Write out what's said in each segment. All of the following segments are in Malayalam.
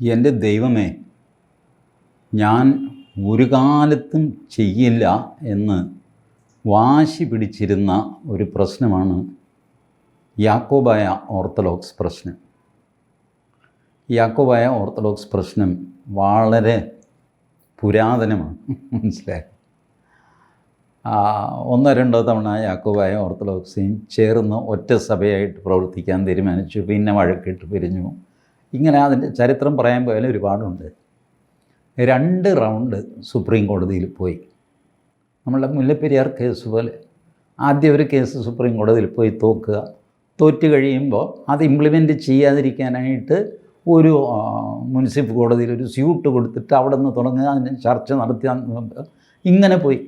എന്റെ ദൈവമേ ഞാൻ ഒരു കാലത്തും ചെയ്യില്ല എന്ന് വാശി പിടിച്ചിരുന്ന ഒരു പ്രശ്നമാണ് യാക്കോബായ ഓർത്തഡോക്സ് പ്രശ്നം. യാക്കോബായ ഓർത്തഡോക്സ് പ്രശ്നം വളരെ പുരാതനമാണ്. മനസ്സിലായി? ഒന്നോ രണ്ടോ തവണ യാക്കോബായ ഓർത്തഡോക്സിയും ചേർന്ന് ഒറ്റ സഭയായിട്ട് പ്രവർത്തിക്കാൻ തീരുമാനിച്ചു. പിന്നെ വഴക്കിട്ട് പിരിഞ്ഞു. ഇങ്ങനെ അതിന്റെ ചരിത്രം പറയാൻ പോയാലും ഒരുപാടുണ്ട്. രണ്ട് റൗണ്ട് സുപ്രീം കോടതിയിൽ പോയി. നമ്മളുടെ മുല്ലപ്പെരിയാർ കേസ് പോലെ ആദ്യം ഒരു കേസ് സുപ്രീം കോടതിയിൽ പോയി തോക്കുക. തോറ്റു കഴിയുമ്പോൾ അത് ഇംപ്ലിമെന്റ് ചെയ്യാതിരിക്കാനായിട്ട് ഒരു മുനിസിപ്പൽ കോടതിയിൽ ഒരു സ്യൂട്ട് കൊടുത്തിട്ട് അവിടെ നിന്ന് തുടങ്ങുക അതിന് ചർച്ച നടത്തിയ ഇങ്ങനെ പോയി.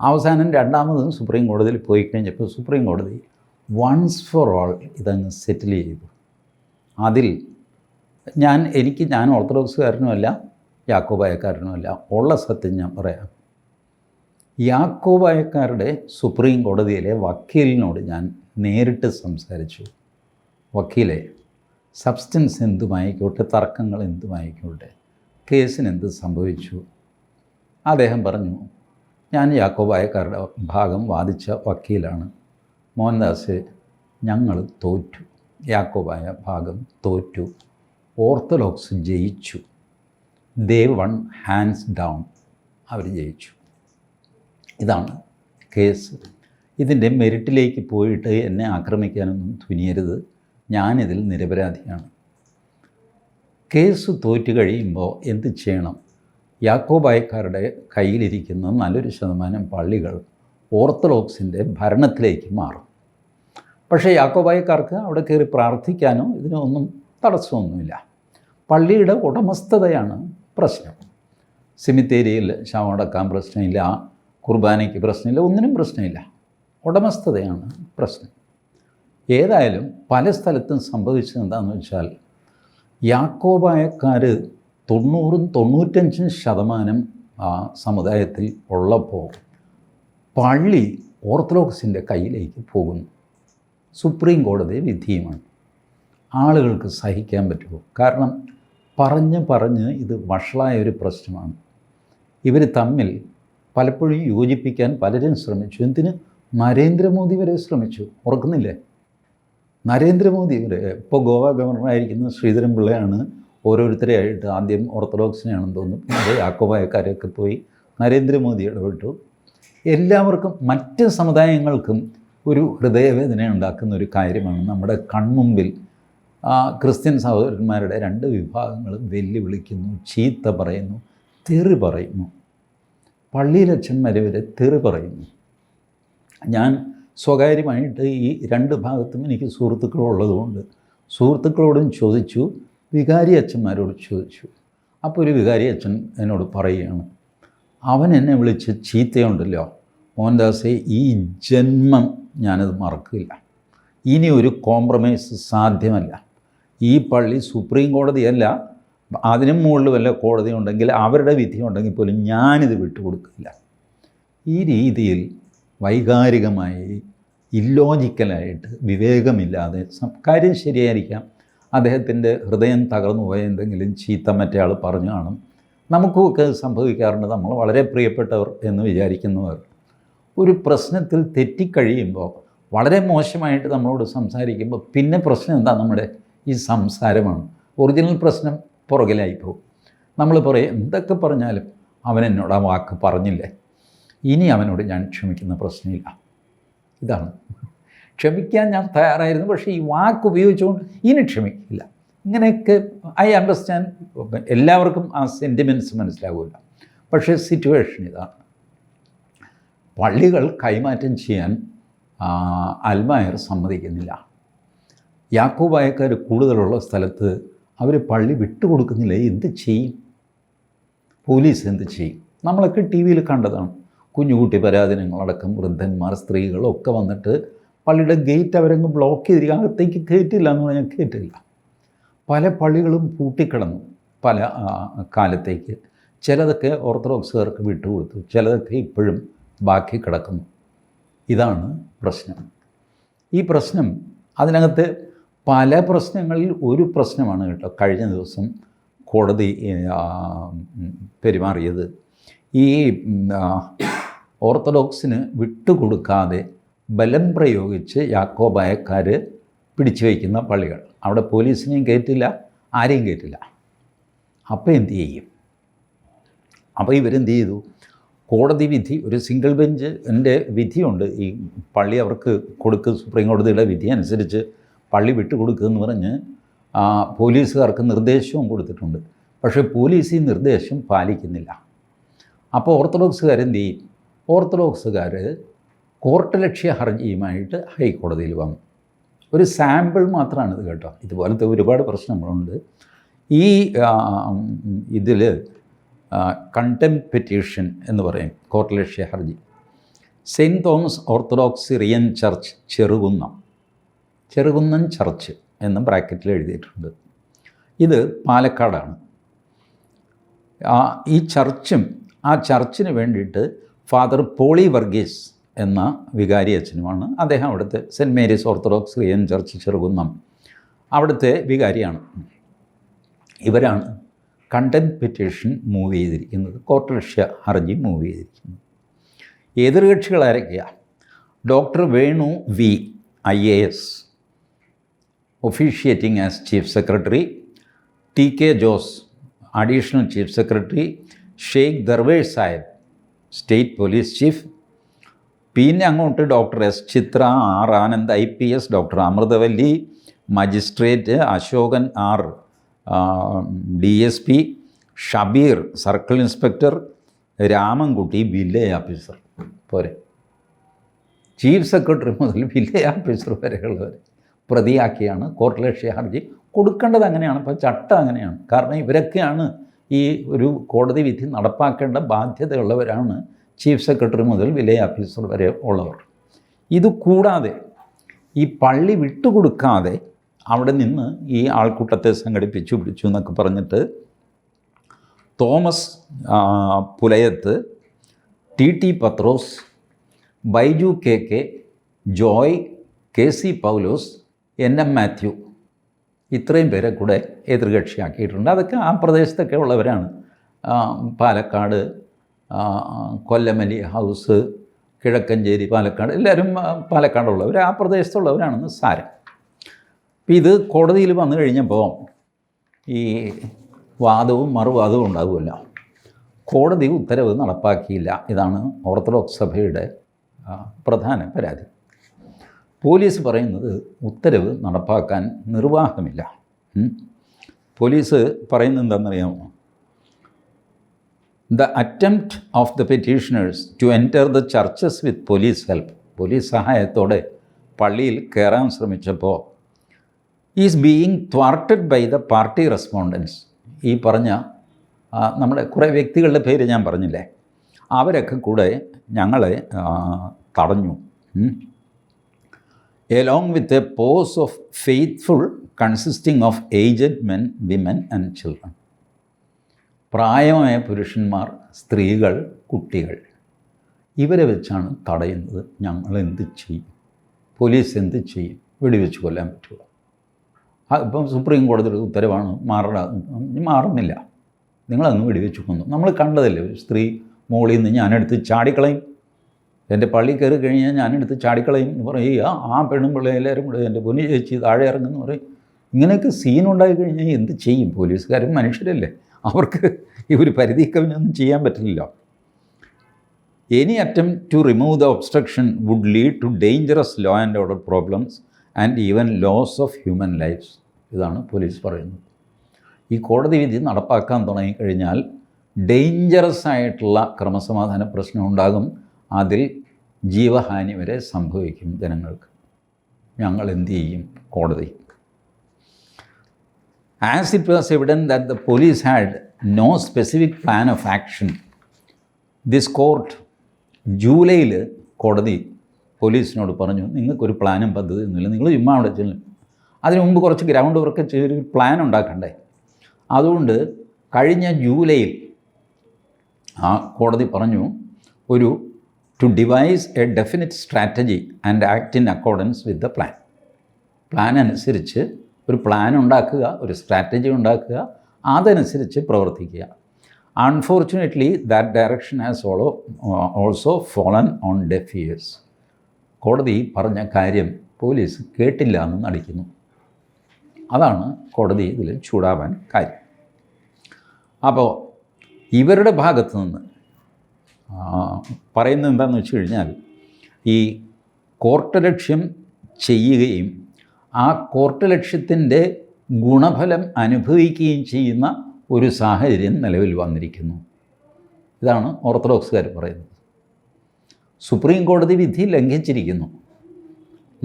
അവസാനം രണ്ടാമതും സുപ്രീം കോടതിയിൽ പോയി കഴിഞ്ഞപ്പോൾ സുപ്രീം കോടതി വൺസ് ഫോർ ഓൾ ഇതങ്ങ് സെറ്റിൽ ചെയ്തു. അതിൽ ഞാൻ എനിക്ക് ഞാൻ ഓർത്തഡോക്സുകാരനുമല്ല യാക്കോബായക്കാരനുമല്ല. ഉള്ള സത്യം ഞാൻ പറയാം. യാക്കോബായക്കാരുടെ സുപ്രീം കോടതിയിലെ വക്കീലിനോട് ഞാൻ നേരിട്ട് സംസാരിച്ചു. വക്കീലെ സബ്സ്റ്റൻസ് എന്തുമായിക്കോട്ടെ തർക്കങ്ങൾ എന്തുമായിക്കോട്ടെ കേസിന് എന്ത് സംഭവിച്ചു? അദ്ദേഹം പറഞ്ഞു ഞാൻ യാക്കോബായക്കാരുടെ ഭാഗം വാദിച്ച വക്കീലാണ്. മോഹൻദാസ് ഞങ്ങൾ തോറ്റു. യാക്കോബായ ഭാഗം തോറ്റു. ഓർത്തഡോക്സ് ജയിച്ചു. ദേ വൺ ഹാൻഡ്സ് ഡൗൺ അവർ ജയിച്ചു. ഇതാണ് കേസ് ഇതിന്റെ മെരിറ്റിലേക്ക് പോയിട്ട് എന്നെ ആക്രമിക്കാനൊന്നും തുനിയരുത്. ഞാനിതിൽ നിരപരാധിയാണ്. കേസ് തോറ്റു കഴിയുമ്പോൾ എന്ത് ചെയ്യണം? യാക്കോബായക്കാരുടെ കയ്യിലിരിക്കുന്ന നല്ലൊരു ശതമാനം പള്ളികൾ ഓർത്തഡോക്സിന്റെ ഭരണത്തിലേക്ക് മാറും. പക്ഷേ യാക്കോബായക്കാർക്ക് അവിടെ കയറി പ്രാർത്ഥിക്കാനോ ഇതിനൊന്നും തടസ്സമൊന്നുമില്ല. പള്ളിയുടെ ഉടമസ്ഥതയാണ് പ്രശ്നം. സെമിത്തേരിയിൽ ശവമടക്കാൻ പ്രശ്നമില്ല. കുർബാനയ്ക്ക് പ്രശ്നമില്ല. ഒന്നിനും പ്രശ്നമില്ല. ഉടമസ്ഥതയാണ് പ്രശ്നം. ഏതായാലും പല സ്ഥലത്തും സംഭവിച്ചത് എന്താണെന്ന് വെച്ചാൽ യാക്കോബായക്കാർ തൊണ്ണൂറും തൊണ്ണൂറ്റഞ്ചും ശതമാനം ആ സമുദായത്തിൽ ഉള്ളപ്പോൾ പള്ളി ഓർത്തഡോക്സിന്റെ കയ്യിലേക്ക് പോകുന്നു. സുപ്രീം കോടതി വിധിയുമാണ്. ആളുകൾക്ക് സഹിക്കാൻ പറ്റുമോ? കാരണം പറഞ്ഞ് പറഞ്ഞ് ഇത് വഷളായ ഒരു പ്രശ്നമാണ്. ഇവർ തമ്മിൽ പലപ്പോഴും യോജിപ്പിക്കാൻ പലരും ശ്രമിച്ചു. എന്തിന്? നരേന്ദ്രമോദി വരെ ശ്രമിച്ചു. ഓർക്കുന്നില്ലേ നരേന്ദ്രമോദി വരെ ഇപ്പോൾ ഗോവ ഗവർണറായിരിക്കുന്ന ശ്രീധരൻ പിള്ളയാണ്. ഓരോരുത്തരെയായിട്ട് ആദ്യം ഓർത്തഡോക്സിനെയാണെന്ന് തോന്നുന്നു പിന്നെ യാക്കോബായക്കാരെയൊക്കെ പോയി നരേന്ദ്രമോദി ഇടപെട്ടു. എല്ലാവർക്കും മറ്റ് സമുദായങ്ങൾക്കും ഒരു ഹൃദയവേദന ഉണ്ടാക്കുന്ന ഒരു കാര്യമാണ് നമ്മുടെ കൺമുമ്പിൽ ക്രിസ്ത്യൻ സഹോദരന്മാരുടെ രണ്ട് വിഭാഗങ്ങളും വെല്ലുവിളിക്കുന്നു ചീത്ത പറയുന്നു തെറി പറയുന്നു. പള്ളിയിലച്ഛന്മാർ വരെ തെറി പറയുന്നു. ഞാൻ സ്വകാര്യമായിട്ട് ഈ രണ്ട് ഭാഗത്തും എനിക്ക് സുഹൃത്തുക്കളുള്ളതുകൊണ്ട് സുഹൃത്തുക്കളോടും ചോദിച്ചു വികാരി അച്ഛന്മാരോട് ചോദിച്ചു. അപ്പോൾ ഒരു വികാരി അച്ഛൻ എന്നോട് പറയുകയാണ് അവൻ എന്നെ വിളിച്ച് ചീത്തയുണ്ടല്ലോ. മോഹൻദാസെ ഈ ജന്മം ഞാനത് മറക്കില്ല. ഇനി ഒരു കോംപ്രമൈസ് സാധ്യമല്ല. ഈ പള്ളി സുപ്രീം കോടതിയല്ല അതിനും മുകളിൽ വല്ല കോടതി ഉണ്ടെങ്കിൽ അവരുടെ വിധി ഉണ്ടെങ്കിൽ പോലും ഞാനിത് വിട്ടുകൊടുക്കില്ല ഈ രീതിയിൽ വൈകാരികമായി ഇല്ലോജിക്കലായിട്ട് വിവേകമില്ലാതെ കാര്യം ശരിയായിരിക്കാം. അദ്ദേഹത്തിന്റെ ഹൃദയം തകർന്നു പോയ എന്തെങ്കിലും ചീത്ത മറ്റേ ആൾ പറഞ്ഞു കാണും. നമുക്കുമൊക്കെ സംഭവിക്കാറുണ്ട് നമ്മൾ വളരെ പ്രിയപ്പെട്ടവർ എന്ന് വിചാരിക്കുന്നവർ. ഒരു പ്രശ്നത്തിൽ തെറ്റിക്കഴിയുമ്പോൾ വളരെ മോശമായിട്ട് നമ്മളോട് സംസാരിക്കുമ്പോൾ പിന്നെ പ്രശ്നം എന്താ നമ്മുടെ ഈ സംസാരമാണ്. ഒറിജിനൽ പ്രശ്നം പുറകിലായി പോകും. നമ്മൾ പറയും എന്തൊക്കെ പറഞ്ഞാലും അവൻ എന്നോട് ആ വാക്ക് പറഞ്ഞില്ലേ? ഇനി അവനോട് ഞാൻ ക്ഷമിക്കുന്ന പ്രശ്നമില്ല. ഇതാണ്. ക്ഷമിക്കാൻ ഞാൻ തയ്യാറായിരുന്നു പക്ഷേ ഈ വാക്ക് ഉപയോഗിച്ചുകൊണ്ട് ഇനി ക്ഷമിക്കില്ല. ഇങ്ങനെയൊക്കെ ഐ അണ്ടർസ്റ്റാൻഡ് എല്ലാവർക്കും ആ സെന്റിമെന്റ്സ് മനസ്സിലാവില്ല പക്ഷേ സിറ്റുവേഷൻ ഇതാണ്. പള്ളികൾ കൈമാറ്റം ചെയ്യാൻ അൽമായർ സമ്മതിക്കുന്നില്ല. യാക്കോബായക്കാർ കൂടുതലുള്ള സ്ഥലത്ത് അവർ പള്ളി വിട്ടുകൊടുക്കുന്നില്ല? എന്ത് ചെയ്യും? പോലീസ് എന്ത് ചെയ്യും? നമ്മളൊക്കെ ടി വിയിൽ കണ്ടതാണ്. കുഞ്ഞുകുട്ടി പരാതിനങ്ങളടക്കം വൃദ്ധന്മാർ സ്ത്രീകളൊക്കെ വന്നിട്ട് പള്ളിയുടെ ഗേറ്റ് അവരങ്ങ് ബ്ലോക്ക് ചെയ്തിരിക്കുക അകത്തേക്ക് കയറ്റില്ല എന്ന് പറഞ്ഞാൽ കയറ്റില്ല പല പള്ളികളും പൂട്ടിക്കിടന്നു പല കാലത്തേക്ക്. ചിലതൊക്കെ ഓർത്തഡോക്സുകാർക്ക് വിട്ടുകൊടുത്തു. ചിലതൊക്കെ ഇപ്പോഴും ബാക്കി കിടക്കുന്നു. ഇതാണ് പ്രശ്നം. ഈ പ്രശ്നം അതിനകത്ത് പല പ്രശ്നങ്ങളിൽ ഒരു പ്രശ്നമാണ് കേട്ടോ കഴിഞ്ഞ ദിവസം കോടതി പെരുമാറിയത്. ഈ ഓർത്തഡോക്സിന് വിട്ടുകൊടുക്കാതെ ബലം പ്രയോഗിച്ച് യാക്കോബായക്കാർ പിടിച്ചു വയ്ക്കുന്ന പള്ളികൾ. അവിടെ പോലീസിനെയും കയറ്റില്ല ആരെയും കയറ്റില്ല. അപ്പോൾ എന്തു ചെയ്യും? അപ്പോൾ ഇവരെന്ത് ചെയ്തു? കോടതി വിധി ഒരു സിംഗിൾ ബെഞ്ച് എന്റെ വിധിയുണ്ട്. ഈ പള്ളി അവർക്ക് കൊടുക്കുക സുപ്രീം കോടതിയുടെ വിധി അനുസരിച്ച് പള്ളി വിട്ടുകൊടുക്കുക എന്ന് പറഞ്ഞ് പോലീസുകാർക്ക് നിർദ്ദേശവും കൊടുത്തിട്ടുണ്ട്. പക്ഷേ പോലീസ് ഈ നിർദ്ദേശം പാലിക്കുന്നില്ല. അപ്പോൾ ഓർത്തഡോക്സുകാർ എന്ത് ചെയ്യും? ഓർത്തഡോക്സുകാർ കോർട്ട് ലക്ഷ്യ ഹർജിയുമായിട്ട് ഹൈക്കോടതിയിൽ വന്നു. ഒരു സാമ്പിൾ മാത്രമാണ് ഇത് കേട്ടോ. ഇതുപോലത്തെ ഒരുപാട് പ്രശ്നങ്ങളുണ്ട്. ഈ ഇതിൽ കണ്ടം പെറ്റീഷൻ എന്ന് പറയും കോർട്ട് ലക്ഷ്യ ഹർജി. Saint Thomas Orthodox Syrian church Cherukunnam. Cherukunnam church എന്ന് ബ്രാക്കറ്റിൽ എഴുതിയിട്ടുണ്ട്. ഇത് പാലക്കാടാണ്. ഈ ചർച്ചും ആ ചർച്ചിന് വേണ്ടിയിട്ട് ഫാദർ പോളി വർഗീസ് എന്ന വികാരി അച്ഛനുമാണ്. അദ്ദേഹം അവിടുത്തെ Saint Mary's Orthodox Syrian church Cherukunnam അവിടുത്തെ വികാരിയാണ്. ഇവരാണ് കണ്ടന്റ് പെറ്റീഷൻ മൂവ് ചെയ്തിരിക്കുന്നത്. കോർട്ട് ഹർജി മൂവ് ചെയ്തിരിക്കുന്നത്. എതിർകക്ഷികൾ ആരൊക്കെയാണ് doctor Venu V I A S. Officiating as chief secretary T K Jose additional chief secretary Sheikh Darvesh Sahib state police chief പിന്നെ അങ്ങോട്ട് doctor S Chitra R Anand I P S doctor Amruthavalli magistrate Ashokan R D S P Shabeer circle inspector Ramankutty village officer പോരെ. ചീഫ് സെക്രട്ടറി മുതൽ വില്ലേജ് ഓഫീസർ വരെയുള്ളവർ പ്രതിയാക്കിയാണ് കോർട്ടിലെ ഹർജി. കൊടുക്കേണ്ടത് അങ്ങനെയാണ് ഇപ്പോൾ ചട്ടം അങ്ങനെയാണ്. കാരണം ഇവരൊക്കെയാണ് ഈ ഒരു കോടതി വിധി നടപ്പാക്കേണ്ട ബാധ്യതയുള്ളവരാണ് ചീഫ് സെക്രട്ടറി മുതൽ വില്ലേജ് ഓഫീസർ വരെ ഉള്ളവർ. ഇത് കൂടാതെ ഈ പള്ളി വിട്ടുകൊടുക്കാതെ അവിടെ നിന്ന് ഈ ആൾക്കൂട്ടത്തെ സംഘടിപ്പിച്ചു പിടിച്ചു എന്നൊക്കെ പറഞ്ഞിട്ട് Thomas Pulayath T T Pathros Baiju K K Joy K C Paulose N M Mathew ഇത്രയും പേരെ കൂടെ എതിർകക്ഷിയാക്കിയിട്ടുണ്ട്. അതൊക്കെ ആ പ്രദേശത്തൊക്കെ ഉള്ളവരാണ്. പാലക്കാട് കൊല്ലമലി ഹൗസ് കിഴക്കഞ്ചേരി പാലക്കാട് എല്ലാവരും പാലക്കാടുള്ളവർ ആ പ്രദേശത്തുള്ളവരാണെന്ന് സാരം. അപ്പം ഇത് കോടതിയിൽ വന്നു കഴിഞ്ഞപ്പോൾ ഈ വാദവും മറുവാദവും ഉണ്ടാകുമല്ലോ കോടതി ഉത്തരവ് നടപ്പാക്കിയില്ല. ഇതാണ് ഓർത്തഡോക്സ് സഭയുടെ പ്രധാന പരാതി. പോലീസ് പറയുന്നത് ഉത്തരവ് നടപ്പാക്കാൻ നിർവാഹമില്ല. പോലീസ് പറയുന്നത് എന്താണെന്നറിയാമോ? The attempt of the petitioners to enter the churches with police help police സഹായത്തോടെ പള്ളിയിൽ കയറാൻ ശ്രമിച്ചപ്പോൾ is being thwarted by the party respondents ഈ പറഞ്ഞ നമ്മുടെ കുറേ വ്യക്തികളുടെ പേര് ഞാൻ പറഞ്ഞില്ലേ? അവരൊക്കെ കൂടെ ഞങ്ങളെ തടഞ്ഞു. Along with a posse of faithful consisting of aged men women and children പ്രായമായ പുരുഷന്മാർ സ്ത്രീകൾ കുട്ടികൾ. ഇവരെ വെച്ചാണ് തടയുന്നത്. ഞങ്ങൾ എന്ത് ചെയ്യും? പോലീസ് എന്ത് ചെയ്യും? വെടിവെച്ച് കൊല്ലാൻ പറ്റുമോ? ഇപ്പം സുപ്രീം കോടതിയുടെ ഉത്തരവാണ് മാറണ മാറുന്നില്ല നിങ്ങളന്ന് വെടിവെച്ച് കൊന്നു. നമ്മൾ കണ്ടതല്ലേ ഒരു സ്ത്രീ മോളിൽ നിന്ന് ഞാനെടുത്ത് ചാടിക്കളയും. എന്റെ പള്ളി കയറി കഴിഞ്ഞാൽ ഞാനെടുത്ത് ചാടിക്കളയും എന്ന് പറയും. ആ പെണ്ണും പിള്ളേ എല്ലാവരും കൂടെ എന്റെ പൊന്നു ചേച്ചി താഴെ ഇറങ്ങുന്നു പറയും. ഇങ്ങനെയൊക്കെ സീൻ ഉണ്ടായി കഴിഞ്ഞാൽ എന്ത് ചെയ്യും? പോലീസുകാരും മനുഷ്യരല്ലേ? അവർക്ക് ഈ ഒരു പരിധി കവിഞ്ഞൊന്നും ചെയ്യാൻ പറ്റില്ലല്ലോ. Any attempt to remove the obstruction would lead to dangerous law and order problems and even loss of human lifes ഇതാണ് പോലീസ് പറയുന്നത്. ഈ കോടതി വിധി നടപ്പാക്കാൻ തുടങ്ങിക്കഴിഞ്ഞാൽ ഡേഞ്ചറസ് ആയിട്ടുള്ള ക്രമസമാധാന പ്രശ്നം ഉണ്ടാകും. അതിൽ ജീവഹാനി വരെ സംഭവിക്കും ജനങ്ങൾക്ക്. ഞങ്ങൾ എന്ത് ചെയ്യും? കോടതി. As it was evident that the police had no specific plan of action this court ജൂലൈയിൽ കോടതി പോലീസിനോട് പറഞ്ഞു നിങ്ങൾക്കൊരു പ്ലാനും പദ്ധതി ഒന്നുമില്ല നിങ്ങൾ ചുമ്മാ അവിടെ ചെല്ലും. അതിനു മുമ്പ് കുറച്ച് ഗ്രൗണ്ട് വർക്ക് ചെയ്തൊരു പ്ലാൻ ഉണ്ടാക്കണ്ടേ? അതുകൊണ്ട് കഴിഞ്ഞ ജൂലൈയിൽ ആ കോടതി പറഞ്ഞു ഒരു to devise a definite strategy and act in accordance with the plan plan അനുസരിച്ച് ഒരു പ്ലാൻ ഉണ്ടാക്കുക ഒരു സ്ട്രാറ്റജി ഉണ്ടാക്കുക അതനുസരിച്ച് പ്രവർത്തിക്കുക. Unfortunately that direction has ഓളോ also fallen on deaf ears കോടതി പറഞ്ഞ കാര്യം പോലീസ് കേട്ടില്ല എന്ന് നടിക്കുന്നു. അതാണ് കോടതി ഇതിൽ ചൂടാവാൻ കാര്യം. അപ്പോൾ ഇവരുടെ ഭാഗത്തു നിന്ന് പറയുന്നത് എന്താണെന്ന് വെച്ച് കഴിഞ്ഞാൽ ഈ കോർട്ട് ലക്ഷ്യം ചെയ്യുകയും ആ കോർട്ട് ലക്ഷ്യത്തിന്റെ ഗുണഫലം അനുഭവിക്കുകയും ചെയ്യുന്ന ഒരു സാഹചര്യം നിലവിൽ വന്നിരിക്കുന്നു. ഇതാണ് ഓർത്തഡോക്സുകാർ പറയുന്നത്. സുപ്രീം കോടതി വിധി ലംഘിച്ചിരിക്കുന്നു.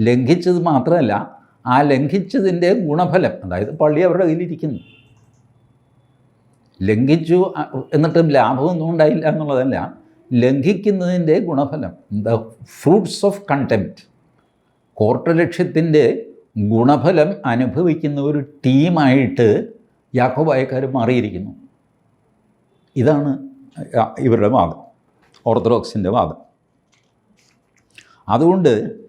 ലംഘിച്ചത് മാത്രമല്ല ആ ലംഘിച്ചതിന്റെ ഗുണഫലം അതായത് പള്ളി അവരുടെ കയ്യിലിരിക്കുന്നു. ലംഘിച്ചു എന്നിട്ടും ലാഭമൊന്നും ഉണ്ടായില്ല എന്നുള്ളതല്ല ലംഘിക്കുന്നതിന്റെ ഗുണഫലം the fruits of contempt court ലക്ഷ്യത്തിന്റെ ഗുണഫലം അനുഭവിക്കുന്ന ഒരു ടീമായിട്ട് യാക്കോബായക്കാർ മാറിയിരിക്കുന്നു. ഇതാണ് ഇവരുടെ വാദം ഓർത്തഡോക്സിന്റെ വാദം. അതുകൊണ്ട്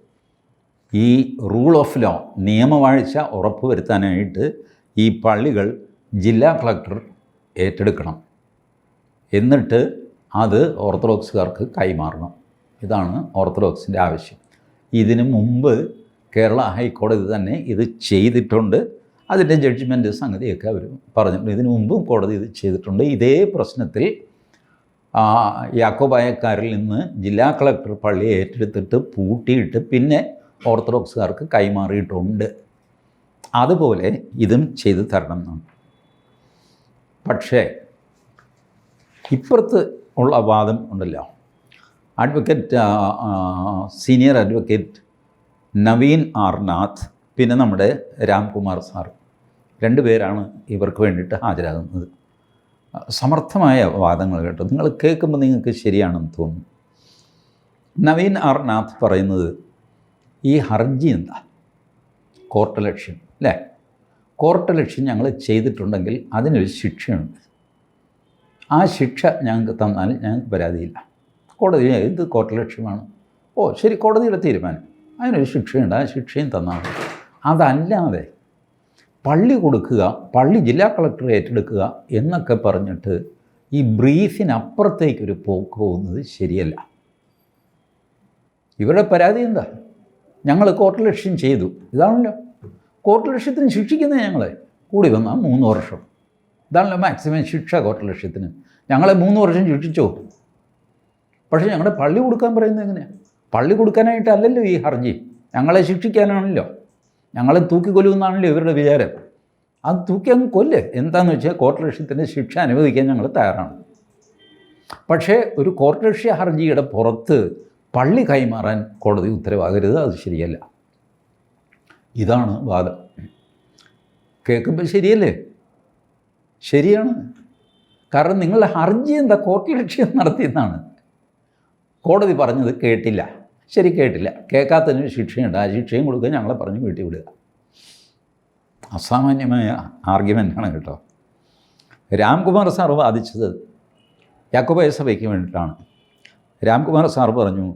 ഈ റൂൾ ഓഫ് ലോ നിയമവാഴ്ച ഉറപ്പുവരുത്താനായിട്ട് ഈ പള്ളികൾ ജില്ലാ കളക്ടർ ഏറ്റെടുക്കണം. എന്നിട്ട് അത് ഓർത്തഡോക്സുകാർക്ക് കൈമാറണം. ഇതാണ് ഓർത്തഡോക്സിന്റെ ആവശ്യം. ഇതിനു മുമ്പ് കേരള ഹൈക്കോടതി തന്നെ ഇത് ചെയ്തിട്ടുണ്ട്. അതിന്റെ ജഡ്ജ്മെന്റ് സംഗതിയൊക്കെ അവർ പറഞ്ഞിട്ടുണ്ട്. ഇതിനു മുമ്പും കോടതി ഇത് ചെയ്തിട്ടുണ്ട്. ഇതേ പ്രശ്നത്തിൽ യാക്കോബായക്കാരിൽ നിന്ന് ജില്ലാ കളക്ടർ പള്ളി ഏറ്റെടുത്തിട്ട് പൂട്ടിയിട്ട് പിന്നെ ഓർത്തഡോക്സുകാർക്ക് കൈമാറിയിട്ടുണ്ട്. അതുപോലെ ഇതും ചെയ്തു തരണം എന്നാണ്. പക്ഷേ ഇപ്പുറത്ത് ഉള്ള വാദം ഉണ്ടല്ലോ. Advocate senior advocate Naveen Arnath പിന്നെ നമ്മുടെ രാംകുമാർ സാർ. രണ്ടുപേരാണ് ഇവർക്ക് വേണ്ടിയിട്ട് ഹാജരാകുന്നത്. സമർത്ഥമായ വാദങ്ങൾ കേട്ടോ. നിങ്ങൾ കേൾക്കുമ്പോൾ നിങ്ങൾക്ക് ശരിയാണെന്ന് തോന്നുന്നു നവീൻ ആർനാഥ് പറയുന്നത് ഈ ഹർജി എന്താ? കോർട്ട് ലക്ഷ്യം. അല്ലേ? കോർട്ട് ലക്ഷ്യം ഞങ്ങൾ ചെയ്തിട്ടുണ്ടെങ്കിൽ അതിനൊരു ശിക്ഷയുണ്ട്. ആ ശിക്ഷ ഞങ്ങൾക്ക് തന്നാൽ ഞങ്ങൾക്ക് പരാതിയില്ല. കോടതി ഇത് കോർട്ട് ലക്ഷ്യമാണ്. ഓ ശരി കോടതിയുടെ തീരുമാനം. അതിനൊരു ശിക്ഷയുണ്ട് ആ ശിക്ഷയും തന്നാൽ അതല്ലാതെ പള്ളി കൊടുക്കുക പള്ളി ജില്ലാ കളക്ടർ ഏറ്റെടുക്കുക എന്നൊക്കെ പറഞ്ഞിട്ട് ഈ ബ്രീഫിനപ്പുറത്തേക്കൊരു പോക്ക് പോകുന്നത് ശരിയല്ല. ഇവരുടെ പരാതി എന്താ? ഞങ്ങൾ കോർട്ട് ലക്ഷ്യം ചെയ്തു. ഇതാണല്ലോ. കോർട്ട് ലക്ഷ്യത്തിന് ശിക്ഷിക്കുന്നത് ഞങ്ങളെ. കൂടി വന്നാൽ മൂന്ന് വർഷം. ഇതാണല്ലോ മാക്സിമം ശിക്ഷ കോട്ട ലക്ഷ്യത്തിന്. ഞങ്ങളെ മൂന്ന് വർഷം ശിക്ഷിച്ചോ. പക്ഷേ ഞങ്ങളുടെ പള്ളി കൊടുക്കാൻ പറയുന്നത് എങ്ങനെയാണ് പള്ളി കൊടുക്കാനായിട്ടല്ലല്ലോ ഈ ഹർജി. ഞങ്ങളെ ശിക്ഷിക്കാനാണല്ലോ. ഞങ്ങളെ തൂക്കിക്കൊല്ലുമെന്നാണല്ലോ ഇവരുടെ വിചാരം. അത് തൂക്കി അങ്ങ് കൊല്ല്. എന്താണെന്ന് വെച്ചാൽ കോർട്ട് ലക്ഷ്യത്തിന്റെ ശിക്ഷ അനുവദിക്കാൻ ഞങ്ങൾ തയ്യാറാണ്. പക്ഷേ ഒരു കോർട്ട് ലക്ഷ്യ ഹർജിയുടെ പുറത്ത് പള്ളി കൈമാറാൻ കോടതി ഉത്തരവാകരുത്. അത് ശരിയല്ല. ഇതാണ് വാദം. കേൾക്കുമ്പോൾ ശരിയല്ലേ? ശരിയാണ്. കാരണം നിങ്ങളുടെ ഹർജി എന്താ കോർട്ട് ലക്ഷ്യം നടത്തിയെന്നാണ്. കോടതി പറഞ്ഞത് കേട്ടില്ല. ശരി കേട്ടില്ല. കേൾക്കാത്തതിന് ശിക്ഷയുണ്ട്. ആ ശിക്ഷയും കൊടുക്കുക ഞങ്ങളെ പറഞ്ഞ് വീട്ടിൽ വിടുക. അസാമാന്യമായ ആർഗ്യുമെന്റാണ് കേട്ടോ. രാംകുമാർ സാർ വാദിച്ചത് യാക്കോബായ സഭയ്ക്ക് വേണ്ടിയിട്ടാണ്. രാംകുമാർ സാർ പറഞ്ഞു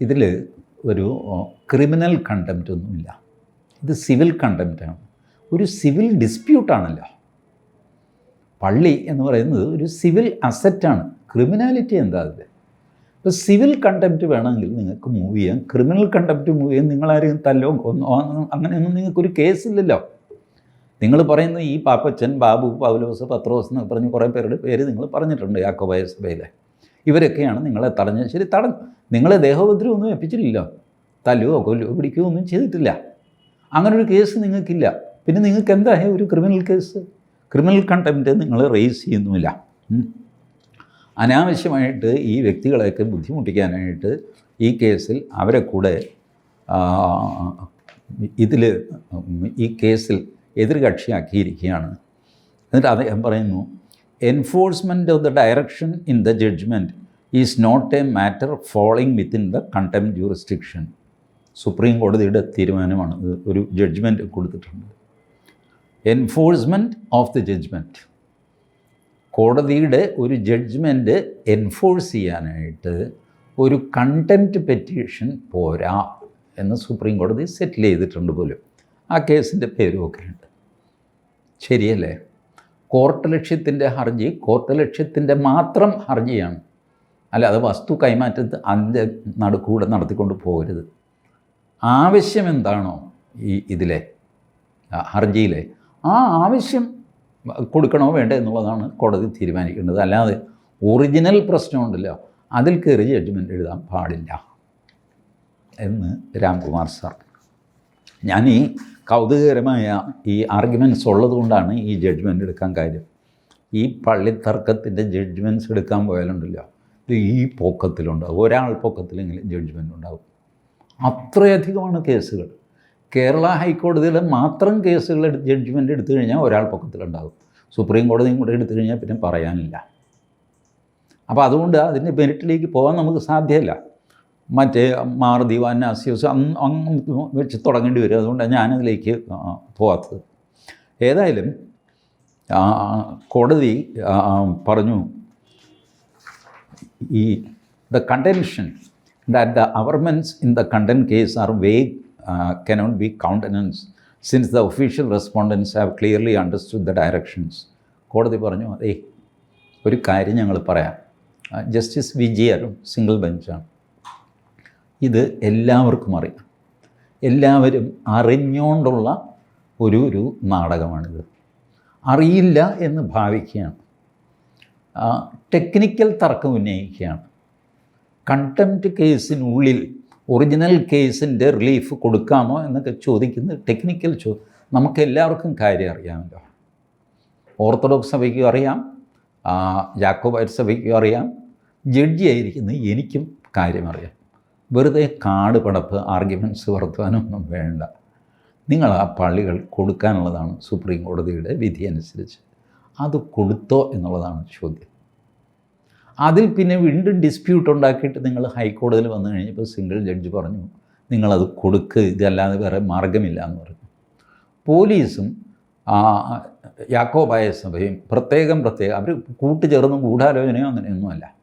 ഇതിൽ ഒരു ക്രിമിനൽ കണ്ടംപ്റ്റ് ഒന്നുമില്ല. ഇത് സിവിൽ കണ്ടംപ്റ്റാണ് ഒരു സിവിൽ ഡിസ്പ്യൂട്ടാണല്ലോ പള്ളി എന്ന് പറയുന്നത് ഒരു സിവിൽ അസറ്റാണ് ക്രിമിനാലിറ്റി എന്താ അതിന്റെ ഇപ്പോൾ സിവിൽ കണ്ടംപ്റ്റ് വേണമെങ്കിൽ നിങ്ങൾക്ക് മൂവ് ചെയ്യാം. ക്രിമിനൽ കണ്ടംപ്റ്റ് മൂവ് ചെയ്യാൻ നിങ്ങളാരെയും തല്ലോ അങ്ങനെ- അങ്ങനെയൊന്നും നിങ്ങൾക്കൊരു കേസില്ലല്ലോ നിങ്ങൾ പറയുന്ന ഈ പാപ്പച്ചൻ ബാബു പൗലോസ് പത്രോസ് എന്നൊക്കെ പറഞ്ഞ് കുറേ പേരുടെ പേര് നിങ്ങൾ പറഞ്ഞിട്ടുണ്ട് യാക്കോബായ സഭയിലെ. ഇവരൊക്കെയാണ് നിങ്ങളെ തടഞ്ഞത് ശരി തടഞ്ഞു നിങ്ങളെ ദേഹോപദ്രവം ഒന്നും എപ്പിച്ചിട്ടില്ലല്ലോ തല്ലുവോ കൊല്ലുവോ പിടിക്കുകയോ ഒന്നും ചെയ്തിട്ടില്ല. അങ്ങനൊരു കേസ് നിങ്ങൾക്കില്ല. പിന്നെ നിങ്ങൾക്ക് എന്താ ഒരു ക്രിമിനൽ കേസ് ക്രിമിനൽ കണ്ടംപ്റ്റ് നിങ്ങൾ റേസ് ചെയ്യുന്നുമില്ല. അനാവശ്യമായിട്ട് ഈ വ്യക്തികളെയൊക്കെ ബുദ്ധിമുട്ടിക്കാനായിട്ട് ഈ കേസിൽ അവരെ കൂടെ ഇതിൽ ഈ കേസിൽ എതിർകക്ഷിയാക്കിയിരിക്കുകയാണ്. എന്നിട്ട് അദ്ദേഹം പറയുന്നു enforcement of the direction in the judgement is not a matter following within the contempt jurisdiction supreme കോടതിയുടെ തീരുമാനമാണ്. ഒരു ജഡ്ജ്മെന്റ് കൊടുത്തിട്ടുണ്ട്. എൻഫോഴ്സ്മെന്റ് ഓഫ് ദി ജഡ്ജ്മെന്റ് കോടതിയുടെ ഒരു ജഡ്ജ്മെന്റ് എൻഫോഴ്സ് ചെയ്യാനായിട്ട് ഒരു കണ്ടന്റ് പെറ്റീഷൻ പോരാ എന്ന് സുപ്രീം കോടതി സെറ്റിൽ ചെയ്തിട്ടുണ്ട് പോലും. ആ കേസിന്റെ പേരും ഒക്കെ ഉണ്ട്. ശരിയല്ലേ? കോർട്ട് ലക്ഷ്യത്തിന്റെ ഹർജി കോർട്ട് ലക്ഷ്യത്തിന്റെ മാത്രം ഹർജിയാണ്. അല്ലാതെ വസ്തു കൈമാറ്റത്ത് അതിന്റെ നടുക്കൂടെ നടത്തിക്കൊണ്ട് പോകരുത്. ആവശ്യം എന്താണോ ഈ ഇതിലെ ഹർജിയിലെ ആ ആവശ്യം കൊടുക്കണോ വേണ്ടേ എന്നുള്ളതാണ് കോടതി തീരുമാനിക്കേണ്ടത്. അല്ലാതെ ഒറിജിനൽ പ്രശ്നമുണ്ടല്ലോ അതിൽ കയറി ജഡ്ജ്മെന്റ് എഴുതാൻ പാടില്ല എന്ന് രാംകുമാർ സാർ ഞാൻ ഈ കൗതുകകരമായ ഈ ആർഗ്യുമെന്റ്സ് ഉള്ളതുകൊണ്ടാണ് ഈ ജഡ്ജ്മെന്റ് എടുക്കാൻ കാര്യം. ഈ പള്ളി പള്ളിത്തർക്കത്തിന്റെ ജഡ്ജ്മെന്റ്സ് എടുക്കാൻ പോയാലുണ്ടല്ലോ ഇത് ഈ പൊക്കത്തിലുണ്ടാവും ഒരാൾ പൊക്കത്തിലെങ്കിലും ജഡ്ജ്മെന്റ് ഉണ്ടാകും അത്രയധികമാണ് കേസുകൾ. കേരള ഹൈക്കോടതിയിൽ മാത്രം കേസുകൾ ജഡ്ജ്മെന്റ് എടുത്തു കഴിഞ്ഞാൽ ഒരാൾ പൊക്കത്തിലുണ്ടാകും. സുപ്രീം കോടതിയും കൂടെ എടുത്തു കഴിഞ്ഞാൽ പിന്നെ പറയാനില്ല. അപ്പോൾ അതുകൊണ്ട് അതിന്റെ മെരിറ്റിലേക്ക് പോകാൻ നമുക്ക് സാധ്യമല്ല മറ്റേ മാർ ദിവാൻ അസ്യൂസ് അന്ന് അങ്ങ് വെച്ച് തുടങ്ങേണ്ടി വരും. അതുകൊണ്ടാണ് ഞാനതിലേക്ക് പോകാത്തത് ഏതായാലും കോടതി പറഞ്ഞു ഈ the contention that the averments in the contempt case are vague cannot be countenanced since the official respondents have clearly understood the directions. കോടതി പറഞ്ഞു ഏയ് ഒരു കാര്യം ഞങ്ങൾ പറയാം. ജസ്റ്റിസ് വിജയറും സിംഗിൾ ബെഞ്ചാണ് ഇത് എല്ലാവർക്കും അറിയാം. എല്ലാവരും അറിഞ്ഞുകൊണ്ടുള്ള ഒരു ഒരു നാടകമാണിത്. അറിയില്ല എന്ന് ഭാവിക്കുകയാണ്. ടെക്നിക്കൽ തർക്കം ഉന്നയിക്കുകയാണ്. കണ്ടംപ്റ്റ് കേസിനുള്ളിൽ ഒറിജിനൽ കേസിന്റെ റിലീഫ് കൊടുക്കാമോ എന്നൊക്കെ ചോദിക്കുന്നത് ടെക്നിക്കൽ ചോ നമുക്ക് എല്ലാവർക്കും കാര്യം അറിയാമല്ലോ. ഓർത്തഡോക്സ് സഭയ്ക്കും അറിയാം ജാക്കോബൈറ്റ് സഭയ്ക്കും അറിയാം ജഡ്ജി ആയിരിക്കുന്ന എനിക്കും കാര്യം അറിയാം. വെറുതെ കാട് പടപ്പ് ആർഗ്യുമെന്റ്സ് വർത്തുവാനൊന്നും വേണ്ട. നിങ്ങൾ ആ പള്ളികൾ കൊടുക്കാനുള്ളതാണ് സുപ്രീം കോടതിയുടെ വിധി അനുസരിച്ച്. അത് കൊടുത്തോ എന്നുള്ളതാണ് ചോദ്യം. അതിൽ പിന്നെ വീണ്ടും ഡിസ്പ്യൂട്ട് ഉണ്ടാക്കിയിട്ട് നിങ്ങൾ ഹൈക്കോടതിയിൽ വന്നു കഴിഞ്ഞപ്പോൾ സിംഗിൾ ജഡ്ജ് പറഞ്ഞു നിങ്ങളത് കൊടുക്ക് ഇതല്ലാതെ വേറെ മാർഗമില്ല എന്ന് പറഞ്ഞു. പോലീസും യാക്കോബായ സഭയും പ്രത്യേകം പ്രത്യേകം അവർ കൂട്ടുചേർന്നും ഗൂഢാലോചനയോ അങ്ങനെയൊന്നുമല്ല.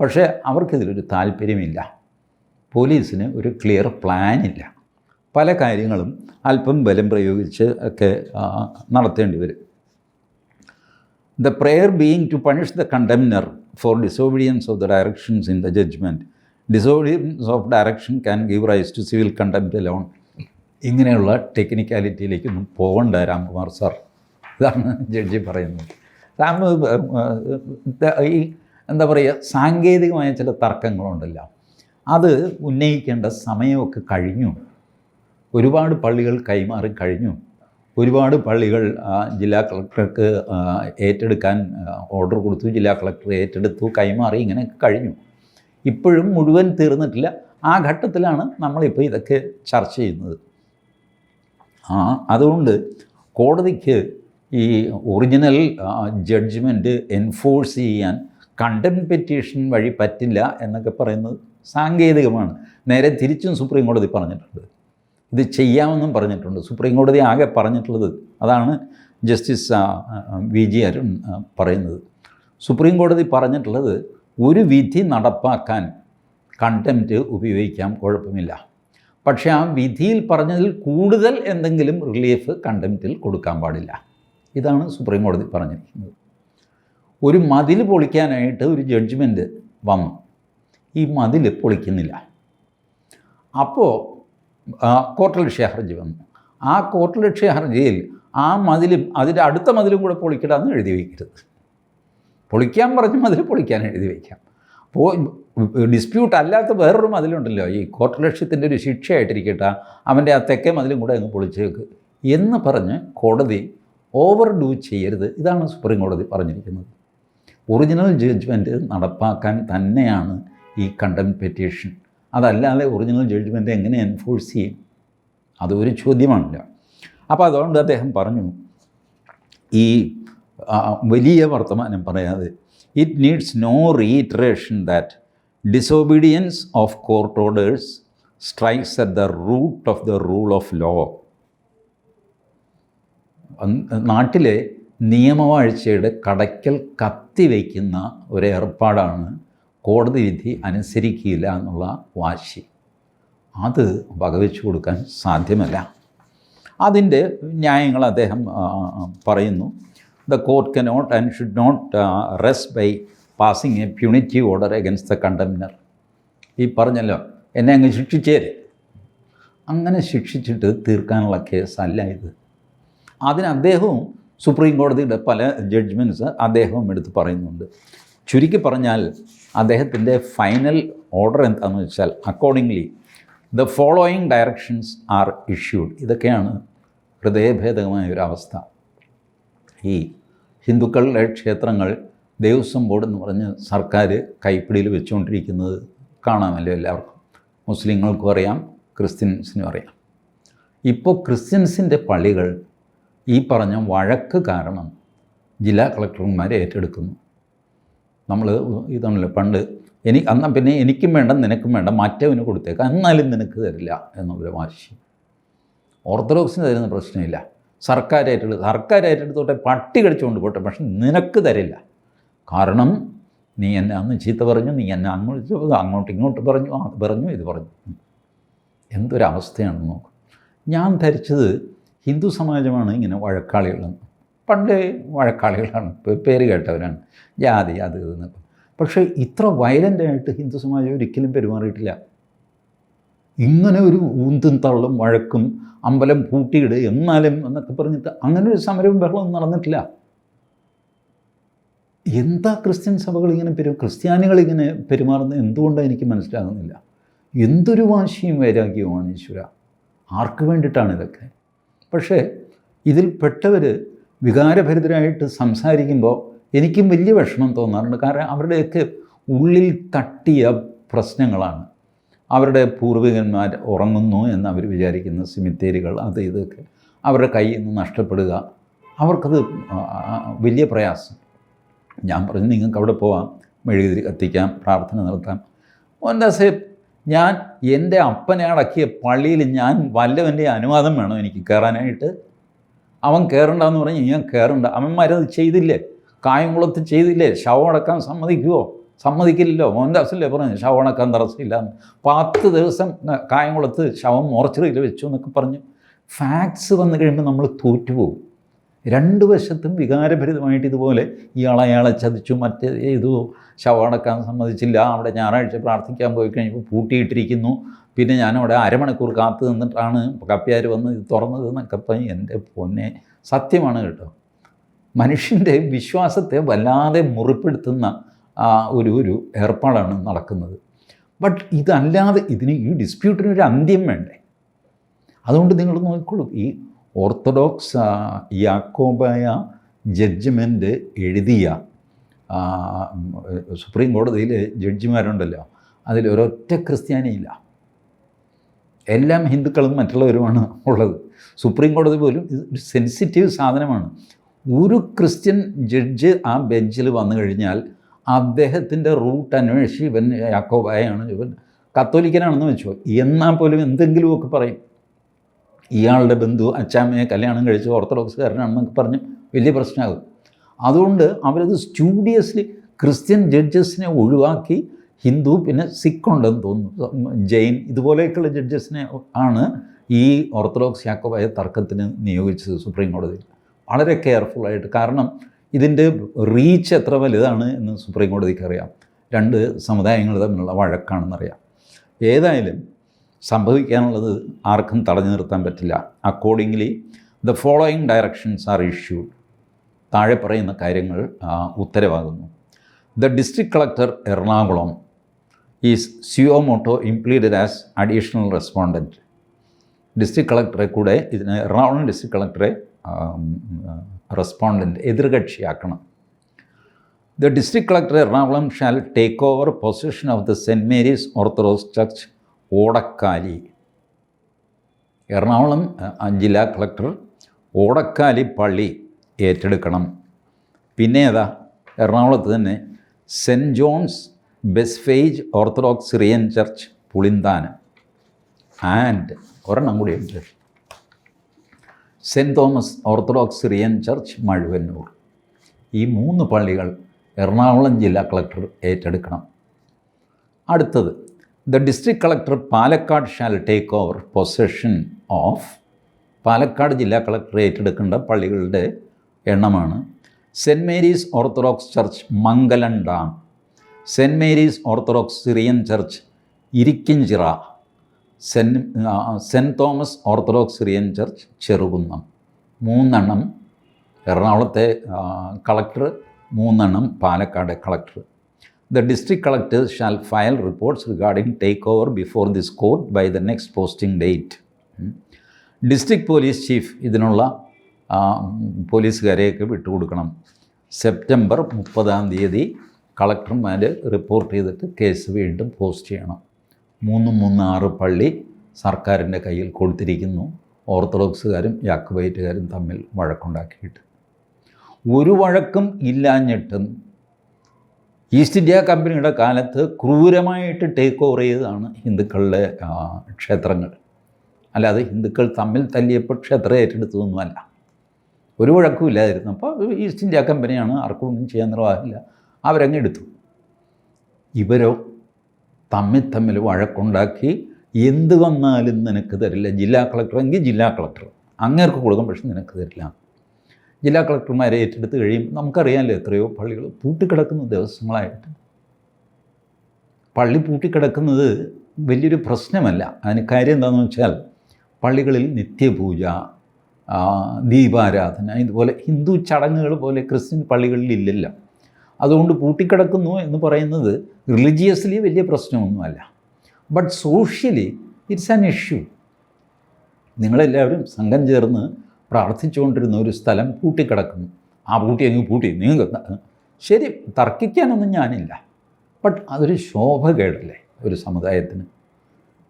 പക്ഷേ അവർക്കിതിലൊരു താല്പര്യമില്ല. പോലീസിന് ഒരു ക്ലിയർ പ്ലാനില്ല പല കാര്യങ്ങളും അല്പം ബലം പ്രയോഗിച്ച് ഒക്കെ നടത്തേണ്ടി വരും. The prayer being to punish the condemner for disobedience of the directions in the judgment. Disobedience of direction can give rise to civil contempt alone. ഇങ്ങനെയുള്ള ടെക്നിക്കാലിറ്റിയിലേക്കൊന്നും പോകണ്ട രാംകുമാർ സാർ. ഇതാണ് ജഡ്ജി പറയുന്നത്. രാം ഈ എന്താ പറയുക സാങ്കേതികമായ ചില തർക്കങ്ങളുണ്ടല്ലോ. അത് ഉന്നയിക്കേണ്ട സമയമൊക്കെ കഴിഞ്ഞു. ഒരുപാട് പള്ളികൾ കൈമാറി കഴിഞ്ഞു. ഒരുപാട് പള്ളികൾ ജില്ലാ കളക്ടർക്ക് ഏറ്റെടുക്കാൻ ഓർഡർ കൊടുത്തു. ജില്ലാ കളക്ടർ ഏറ്റെടുത്തു കൈമാറി ഇങ്ങനെ കഴിഞ്ഞു. ഇപ്പോഴും മുഴുവൻ തീർന്നിട്ടില്ല. ആ ഘട്ടത്തിലാണ് നമ്മളിപ്പോൾ ഇതൊക്കെ ചർച്ച ചെയ്യുന്നത്. ആ അതുകൊണ്ട് കോടതിക്ക് ഈ ഒറിജിനൽ ജഡ്ജ്മെന്റ് എൻഫോഴ്സ് ചെയ്യാൻ കണ്ടം പെറ്റീഷൻ വഴി പറ്റില്ല എന്നൊക്കെ പറയുന്നത് സാങ്കേതികമാണ്. നേരെ തിരിച്ചും സുപ്രീം കോടതി പറഞ്ഞിട്ടുണ്ട്. ഇത് ചെയ്യാമെന്നും പറഞ്ഞിട്ടുണ്ട്. സുപ്രീം കോടതി ആകെ പറഞ്ഞിട്ടുള്ളത് അതാണ് ജസ്റ്റിസ് വി ജി അരുൺ പറയുന്നത്. സുപ്രീം കോടതി പറഞ്ഞിട്ടുള്ളത് ഒരു വിധി നടപ്പാക്കാൻ കണ്ടംപ്റ്റ് ഉപയോഗിക്കാം കുഴപ്പമില്ല. പക്ഷേ ആ വിധിയിൽ പറഞ്ഞതിൽ കൂടുതൽ എന്തെങ്കിലും റിലീഫ് കണ്ടംപ്റ്റിൽ കൊടുക്കാൻ പാടില്ല. ഇതാണ് സുപ്രീം കോടതി പറഞ്ഞിരിക്കുന്നത്. ഒരു മതിൽ പൊളിക്കാനായിട്ട് ഒരു ജഡ്ജ്മെന്റ് വന്നു. ഈ മതിൽ പൊളിക്കുന്നില്ല. അപ്പോൾ കോർട്ടലക്ഷ്യ ഹർജി വന്നു. ആ കോർട്ടലക്ഷ്യ ഹർജിയിൽ ആ മതിലും അതിന്റെ അടുത്ത മതിലും കൂടെ പൊളിക്കടാന്ന് എഴുതി വയ്ക്കരുത് പൊളിക്കാൻ പറഞ്ഞ മതിൽ പൊളിക്കാൻ എഴുതി വയ്ക്കാം അപ്പോൾ ഡിസ്പ്യൂട്ട് അല്ലാത്ത വേറൊരു മതിലുണ്ടല്ലോ ഈ കോർട്ടലക്ഷ്യത്തിന്റെ ഒരു ശിക്ഷയായിട്ടിരിക്കട്ടെ അവന്റെ ആ തെക്കേ മതിലും കൂടെ അങ്ങ് പൊളിച്ചേക്ക് എന്ന് പറഞ്ഞ് കോടതി ഓവർ ഡൂ ചെയ്യരുത്. ഇതാണ് സുപ്രീം കോടതി പറഞ്ഞിരിക്കുന്നത്. ഒറിജിനൽ ജഡ്ജ്മെന്റ് നടപ്പാക്കാൻ തന്നെയാണ് ഈ കണ്ടം പെറ്റീഷൻ. അതല്ലാതെ ഒറിജിനൽ ജഡ്ജ്മെന്റ് എങ്ങനെ എൻഫോഴ്സ് ചെയ്യും? അതൊരു ചോദ്യമാണല്ലോ. അപ്പോൾ അതുകൊണ്ട് അദ്ദേഹം പറഞ്ഞു ഈ വലിയ വർത്തമാനം പറയാതെ it needs no reiteration that disobedience of court orders strikes at the root of the rule of law നാട്ടിലെ നിയമവാഴ്ചയുടെ കടയ്ക്കൽ കത്തിവയ്ക്കുന്ന ഒരു ഏർപ്പാടാണ് കോടതി വിധി അനുസരിക്കില്ല എന്നുള്ള വാശി. അത് വകവെച്ചു കൊടുക്കാൻ സാധ്യമല്ല. അതിന്റെ ന്യായങ്ങൾ അദ്ദേഹം പറയുന്നു. The court cannot and should not rest by passing a punitive order against the contemner ഈ പറഞ്ഞല്ലോ എന്നെ അങ്ങ് ശിക്ഷിച്ചേര്. അങ്ങനെ ശിക്ഷിച്ചിട്ട് തീർക്കാനുള്ള കേസല്ല ഇത്. അതിന് അദ്ദേഹവും സുപ്രീം കോടതിയുടെ പല ജഡ്ജ്മെന്റ്സ് അദ്ദേഹവും എടുത്ത് പറയുന്നുണ്ട്. ചുരുക്കി പറഞ്ഞാൽ അദ്ദേഹത്തിന്റെ ഫൈനൽ ഓർഡർ എന്താണെന്ന് വെച്ചാൽ accordingly the following directions are issued ഇതൊക്കെയാണ് ഹൃദയഭേദകമായ ഒരു അവസ്ഥ. ഈ ഹിന്ദുക്കളുടെ ക്ഷേത്രങ്ങൾ ദേവസ്വം ബോർഡ് എന്ന് പറഞ്ഞ് സർക്കാർ കൈപ്പിടിയിൽ വെച്ചുകൊണ്ടിരിക്കുന്നത് കാണാമല്ലോ എല്ലാവർക്കും. മുസ്ലിങ്ങൾക്കും അറിയാം ക്രിസ്ത്യൻസിനും അറിയാം. ഇപ്പോൾ ക്രിസ്ത്യൻസിന്റെ പള്ളികൾ ഈ പറഞ്ഞ വഴക്ക് കാരണം ജില്ലാ കളക്ടർമാരെ ഏറ്റെടുക്കുന്നു. നമ്മൾ ഇതാണല്ലോ പണ്ട് എനിക്ക് അന്നാ പിന്നെ എനിക്കും വേണ്ട നിനക്കും വേണ്ട മറ്റവന് കൊടുത്തേക്കാം. എന്നാലും നിനക്ക് തരില്ല എന്നൊരു വാശി. ഓർത്തഡോക്സിന് തരുന്ന പ്രശ്നമില്ല. സർക്കാർ ഏറ്റെടുത്തോട്ടെ പട്ടി കടിച്ചുകൊണ്ട് പോട്ടെ പക്ഷെ നിനക്ക് തരില്ല. കാരണം നീ എന്നെ അന്ന് ചീത്ത പറഞ്ഞു നീ എന്നെ അങ്ങോട്ട് അങ്ങോട്ട് ഇങ്ങോട്ട് പറഞ്ഞു അത് പറഞ്ഞു ഇത് പറഞ്ഞു. എന്തൊരവസ്ഥയാണെന്ന് നോക്കും. ഞാൻ ധരിച്ചത് ഹിന്ദു സമാജമാണ് ഇങ്ങനെ വഴക്കാളികളെന്ന്. പണ്ടേ വഴക്കാളികളാണ്. പേര് കേട്ടവരാണ്. ജാതി അത് ഇതെന്നൊക്കെ പക്ഷേ ഇത്ര വയലന്റായിട്ട് ഹിന്ദു സമാജം ഒരിക്കലും പെരുമാറിയിട്ടില്ല. ഇങ്ങനെ ഒരു ഊന്തും തള്ളും വഴക്കും അമ്പലം പൂട്ടിയിട് എന്നാലും എന്നൊക്കെ പറഞ്ഞിട്ട് അങ്ങനെ ഒരു സമരവും ബഹളവും നടന്നിട്ടില്ല. എന്താ ക്രിസ്ത്യൻ സഭകൾ ഇങ്ങനെ പെരു ക്രിസ്ത്യാനികൾ ഇങ്ങനെ പെരുമാറുന്നത് എന്തുകൊണ്ടാണ് എനിക്ക് മനസ്സിലാകുന്നില്ല. എന്തൊരു വാശിയും വൈരാഗ്യവുമാണ് ഈശ്വര. ആർക്ക് വേണ്ടിയിട്ടാണ് ഇതൊക്കെ? പക്ഷേ ഇതിൽ പെട്ടവർ വികാരഭരിതരായിട്ട് സംസാരിക്കുമ്പോൾ എനിക്കും വലിയ വിഷമം തോന്നാറുണ്ട്. കാരണം അവരുടെയൊക്കെ ഉള്ളിൽ തട്ടിയ പ്രശ്നങ്ങളാണ്. അവരുടെ പൂർവികന്മാർ ഉറങ്ങുന്നു എന്ന് അവർ വിചാരിക്കുന്ന സിമിത്തേരികൾ അത് ഇതൊക്കെ അവരുടെ കയ്യിൽ നിന്ന് നഷ്ടപ്പെടുക അവർക്കത് വലിയ പ്രയാസം. ഞാൻ പറഞ്ഞു നിങ്ങൾക്ക് അവിടെ പോവാം മെഴുകുതിരി കത്തിക്കാം പ്രാർത്ഥന നടത്താം. മോഹൻദാസേ ഞാൻ എന്റെ അപ്പനെ അടക്കിയ പള്ളിയിൽ ഞാൻ വല്ലവന്റെ അനുവാദം വേണം എനിക്ക് കയറാനായിട്ട്? അവൻ കയറണ്ടെന്ന് പറഞ്ഞ് ഞാൻ കയറണ്ട അവന്മാരത് ചെയ്തില്ലേ? കായംകുളത്ത് ചെയ്തില്ലേ? ശവം അടക്കാൻ സമ്മതിക്കുമോ സമ്മതിക്കില്ലല്ലോ. മോഹൻദാസല്ലേ പറഞ്ഞു ശവം അടക്കാൻ തടസ്സമില്ല പത്ത് ദിവസം കായംകുളത്ത് ശവം മോർച്ചറിയിൽ വെച്ചു എന്നൊക്കെ പറഞ്ഞു ഫാക്ട്സ് വന്നു കഴിയുമ്പോൾ നമ്മൾ തോറ്റുപോകും. രണ്ട് വശത്തും വികാരഭരിതമായിട്ട് ഇതുപോലെ ഇയാൾ അയാളെ ചതിച്ചു മറ്റേ ചെയ്തു ശവമടക്കാൻ സമ്മതിച്ചില്ല അവിടെ ഞായറാഴ്ച പ്രാർത്ഥിക്കാൻ പോയി കഴിഞ്ഞപ്പോൾ പൂട്ടിയിട്ടിരിക്കുന്നു പിന്നെ ഞാനവിടെ അരമണിക്കൂർ കാത്തു നിന്നിട്ടാണ് കപ്പ്യാർ വന്ന് ഇത് തുറന്നത് എന്നൊക്കെ പറഞ്ഞ് എന്റെ പൊന്നെ. സത്യമാണ് കേട്ടോ. മനുഷ്യന്റെ വിശ്വാസത്തെ വല്ലാതെ മുറിപ്പെടുത്തുന്ന ഒരു ഒരു ഏർപ്പാടാണ് നടക്കുന്നത്. ബട്ട് ഇതല്ലാതെ ഇതിന് ഈ ഡിസ്പ്യൂട്ടിന് ഒരു അന്ത്യം വേണ്ടേ? അതുകൊണ്ട് നിങ്ങൾ നോക്കിക്കോളൂ. ഈ ഓർത്തഡോക്സ് യാക്കോബായ ജഡ്ജ്മെന്റ് എഴുതിയ സുപ്രീം കോടതിയിലെ ജഡ്ജിമാരുണ്ടല്ലോ അതിൽ ഒരൊറ്റ ക്രിസ്ത്യാനിയില്ല. എല്ലാം ഹിന്ദുക്കളും മറ്റുള്ളവരുമാണ് ഉള്ളത്. സുപ്രീം കോടതി പോലും ഇത് ഒരു സെൻസിറ്റീവ് സാധനമാണ്. ഒരു ക്രിസ്ത്യൻ ജഡ്ജ് ആ ബെഞ്ചിൽ വന്നു കഴിഞ്ഞാൽ അദ്ദേഹത്തിന്റെ റൂട്ട് അന്വേഷിച്ച് ഇവൻ യാക്കോബായാണ് ഇവൻ കത്തോലിക്കനാണെന്ന് വെച്ചോ. എന്നാൽ പോലും എന്തെങ്കിലുമൊക്കെ പറയും. ഇയാളുടെ ബന്ധു അച്ചാമ്മയെ കല്യാണം കഴിച്ച് ഓർത്തഡോക്സുകാരനാണെന്നൊക്കെ പറഞ്ഞ് വലിയ പ്രശ്നമാകും. അതുകൊണ്ട് അവരത് സ്റ്റുഡിയസ്ലി ക്രിസ്ത്യൻ ജഡ്ജസിനെ ഒഴിവാക്കി ഹിന്ദു പിന്നെ സിഖ് ഉണ്ടെന്ന് തോന്നുന്നു. ജെയിൻ ഇതുപോലെയൊക്കെയുള്ള ജഡ്ജസിനെ ആണ് ഈ ഓർത്തഡോക്സ് യാക്കോബായ തർക്കത്തിന് നിയോഗിച്ചത് സുപ്രീം കോടതിയിൽ. വളരെ കെയർഫുള്ളായിട്ട് കാരണം ഇതിന്റെ റീച്ച് എത്ര വലുതാണ് എന്ന് സുപ്രീം കോടതിക്ക് അറിയാം. രണ്ട് സമുദായങ്ങൾ തമ്മിലുള്ള വഴക്കാണെന്നറിയാം. ഏതായാലും സംഭവിക്കാനുള്ളത് ആർക്കും തടഞ്ഞു നിർത്താൻ പറ്റില്ല. Accordingly the following directions are issued താഴെ പറയുന്ന കാര്യങ്ങൾ ഉത്തരവാകുന്നു. The district collector Ernakulam is suo motu impleaded as additional respondent district കളക്ടറെ കൂടെ ഇതിന് എറണാകുളം ഡിസ്ട്രിക്ട് കളക്ടറെ respondent എതിർകക്ഷിയാക്കണം. The district collector Ernakulam shall take over possession of the Saint Mary's Orthodox church Odakkali. Ernakulam ജില്ലാ കളക്ടർ ഓടക്കാലി പള്ളി ഏറ്റെടുക്കണം. പിന്നെ ഏതാ? എറണാകുളത്ത് തന്നെ Saint John's Bethphage Orthodox Syrian church Pulinthanam. And ഒരെണ്ണം കൂടിയുണ്ട് Saint Thomas Orthodox Syrian church Mazhuvannoor. ഈ മൂന്ന് പള്ളികൾ എറണാകുളം ജില്ലാ കളക്ടർ ഏറ്റെടുക്കണം. അടുത്തത് the district collector Palakkad shall take over possession of Palakkad ജില്ലാ കളക്ടർ ഏറ്റെടുക്കേണ്ട പള്ളികളുടെ എണ്ണമാണ്. Saint Mary's Orthodox church Mangalam dam. Saint Mary's Orthodox Syrian church Irikkinchira Saint Saint Thomas Orthodox Syrian church Cherukunnam. മൂന്നെണ്ണം എറണാകുളത്തെ കളക്ടർ മൂന്നെണ്ണം Palakkad collector. The district collectors shall file reports regarding take over before this court by the next posting date district police chief ഇതിനുള്ള പോലീസുകാരെയൊക്കെ വിട്ടുകൊടുക്കണം. സെപ്റ്റംബർ മുപ്പതാം തീയതി കളക്ടർമാർ റിപ്പോർട്ട് ചെയ്തിട്ട് കേസ് വീണ്ടും പോസ്റ്റ് ചെയ്യണം. മൂന്ന് മൂന്ന് ആറ് പള്ളി സർക്കാരിന്റെ കയ്യിൽ കൊടുത്തിരിക്കുന്നു. ഓർത്തഡോക്സുകാരും യാക്കബൈറ്റുകാരും തമ്മിൽ വഴക്കുണ്ടാക്കിയിട്ട്. ഒരു വഴക്കും ഇല്ലാഞ്ഞിട്ടും ഈസ്റ്റ് ഇന്ത്യ കമ്പനിയുടെ കാലത്ത് ക്രൂരമായിട്ട് ടേക്ക് ഓവർ ചെയ്തതാണ് ഹിന്ദുക്കളുടെ ക്ഷേത്രങ്ങൾ. അല്ലാതെ ഹിന്ദുക്കൾ തമ്മിൽ തല്ലിയപ്പോൾ ക്ഷേത്രം ഏറ്റെടുത്തതൊന്നുമല്ല. ഒരു വഴക്കുമില്ലായിരുന്നു അപ്പോൾ ഈസ്റ്റ് ഇന്ത്യ കമ്പനിയാണ് ആർക്കും ഒന്നും ചെയ്യാൻ നിർവാഹമില്ല. അവരങ്ങ് എടുത്തു. ഇവരോ തമ്മിൽ തമ്മിൽ വഴക്കുണ്ടാക്കി എന്ത് വന്നാലും നിനക്ക് തരില്ല. ജില്ലാ കളക്ടറെങ്കിൽ ജില്ലാ കളക്ടർ. അങ്ങേർക്ക് കൊടുക്കും പക്ഷെ നിനക്ക് തരില്ല. ജില്ലാ കളക്ടർമാരെ ഏറ്റെടുത്ത് കഴിയുമ്പോൾ നമുക്കറിയാമല്ലോ എത്രയോ പള്ളികൾ പൂട്ടിക്കിടക്കുന്ന ദിവസങ്ങളായിട്ട്. പള്ളി പൂട്ടിക്കിടക്കുന്നത് വലിയൊരു പ്രശ്നമല്ല. അതിന് കാര്യം എന്താണെന്ന് വെച്ചാൽ പള്ളികളിൽ നിത്യപൂജ ദീപാരാധന ഇതുപോലെ ഹിന്ദു ചടങ്ങുകൾ പോലെ ക്രിസ്ത്യൻ പള്ളികളിൽ ഇല്ലല്ല. അതുകൊണ്ട് പൂട്ടിക്കിടക്കുന്നു എന്ന് പറയുന്നത് റിലിജിയസ്ലി വലിയ പ്രശ്നമൊന്നുമല്ല. But socially it's an issue നിങ്ങളെല്ലാവരും സംഘം ചേർന്ന് പ്രാർത്ഥിച്ചുകൊണ്ടിരുന്ന ഒരു സ്ഥലം പൂട്ടിക്കിടക്കുന്നു. ആ പൂട്ടി അങ്ങ് പൂട്ടി. നിങ്ങൾക്ക് ശരി തർക്കിക്കാനൊന്നും ഞാനില്ല. ബട്ട് അതൊരു ശോഭകേടല്ലേ ഒരു സമുദായത്തിന്.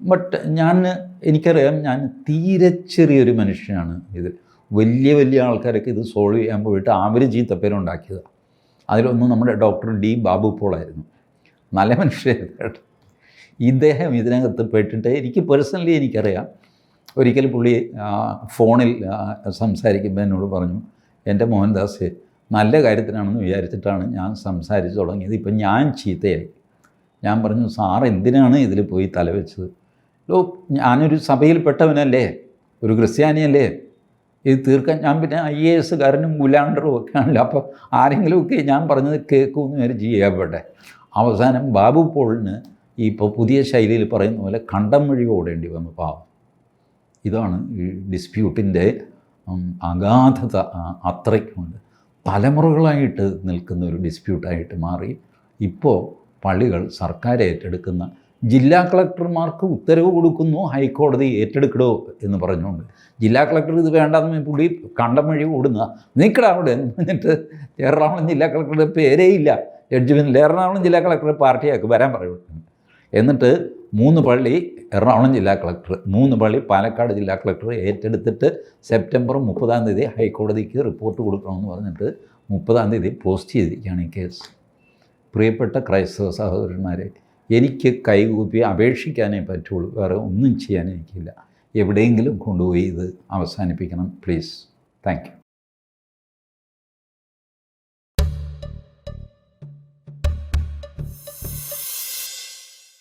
ബട്ട് ഞാൻ എനിക്കറിയാം ഞാൻ തീരെ ചെറിയൊരു മനുഷ്യനാണ് ഇത് വലിയ വലിയ ആൾക്കാരൊക്കെ ഇത് സോൾവ് ചെയ്യാൻ പോയിട്ട് അവർ ചീത്തപ്പേരുണ്ടാക്കിയതാണ് അതിലൊന്ന് നമ്മുടെ ഡോക്ടർ ഡി ബാബു പോളായിരുന്നു നല്ല മനുഷ്യരായിരുന്നു ഇദ്ദേഹം ഇതിനകത്ത് പെട്ടിട്ട് എനിക്ക് പേഴ്സണലി എനിക്കറിയാം. ഒരിക്കൽ പുള്ളി ഫോണിൽ സംസാരിക്കുമ്പോൾ എന്നോട് പറഞ്ഞു എന്റെ മോഹൻദാസ് നല്ല കാര്യത്തിനാണെന്ന് വിചാരിച്ചിട്ടാണ് ഞാൻ സംസാരിച്ച് തുടങ്ങിയത്. ഇപ്പം ഞാൻ ചീത്തയായി. ഞാൻ പറഞ്ഞു സാർ എന്തിനാണ് ഇതിൽ പോയി തലവെച്ചത്? ഓ ഞാനൊരു സഭയിൽപ്പെട്ടവനല്ലേ. ഒരു ക്രിസ്ത്യാനിയല്ലേ. ഇത് തീർക്കാൻ ഞാൻ പിന്നെ ഐ എ എസ്സുകാരനും മുലാണ്ടറും ഒക്കെ ആണല്ലോ അപ്പോൾ ആരെങ്കിലുമൊക്കെ ഞാൻ പറഞ്ഞത് കേൾക്കുമെന്ന് വരെ ചെയ്യാപ്പെട്ടെ അവസാനം ബാബു പോളിന് ഇപ്പോൾ പുതിയ ശൈലിയിൽ പറയുന്ന പോലെ കണ്ടം വഴി ഓടേണ്ടി വന്നു പാവം. ഇതാണ് ഈ ഡിസ്പ്യൂട്ടിന്റെ അഗാധത അത്രയ്ക്കുണ്ട് തലമുറകളായിട്ട് നിൽക്കുന്ന ഒരു ഡിസ്പ്യൂട്ടായിട്ട് മാറി. ഇപ്പോൾ പള്ളികൾ സർക്കാർ ഏറ്റെടുക്കുന്ന ജില്ലാ കളക്ടർമാർക്ക് ഉത്തരവ് കൊടുക്കുന്നു ഹൈക്കോടതി ഏറ്റെടുക്കടോ എന്ന് പറഞ്ഞുകൊണ്ട്. ജില്ലാ കളക്ടർ ഇത് വേണ്ടെന്ന് പുള്ളി കണ്ടം വഴി ഓടുന്ന നിൽക്കട അവിടെ. എന്നിട്ട് എറണാകുളം ജില്ലാ കളക്ടറുടെ പേരേ ഇല്ല. ജഡ്ജ്മെന്റിൽ എറണാകുളം ജില്ലാ കളക്ടറെ പാർട്ടിയാക്കി വരാൻ പറയും. എന്നിട്ട് മൂന്ന് പള്ളി എറണാകുളം ജില്ലാ കളക്ടർ മൂന്ന് പള്ളി പാലക്കാട് ജില്ലാ കളക്ടർ ഏറ്റെടുത്തിട്ട് സെപ്റ്റംബർ മുപ്പതാം തീയതി ഹൈക്കോടതിക്ക് റിപ്പോർട്ട് കൊടുക്കണമെന്ന് പറഞ്ഞിട്ട് മുപ്പതാം തീയതി പോസ്റ്റ് ചെയ്തിരിക്കുകയാണ് ഈ കേസ് പ്രിയപ്പെട്ട ക്രൈസ്തവ സഹോദരന്മാരെ എനിക്ക് കൈകൂപ്പി അപേക്ഷിക്കാനേ പറ്റുള്ളൂ. വേറെ ഒന്നും ചെയ്യാൻ എനിക്കില്ല. എവിടെയെങ്കിലും കൊണ്ടുപോയി ഇത് അവസാനിപ്പിക്കണം. Please thank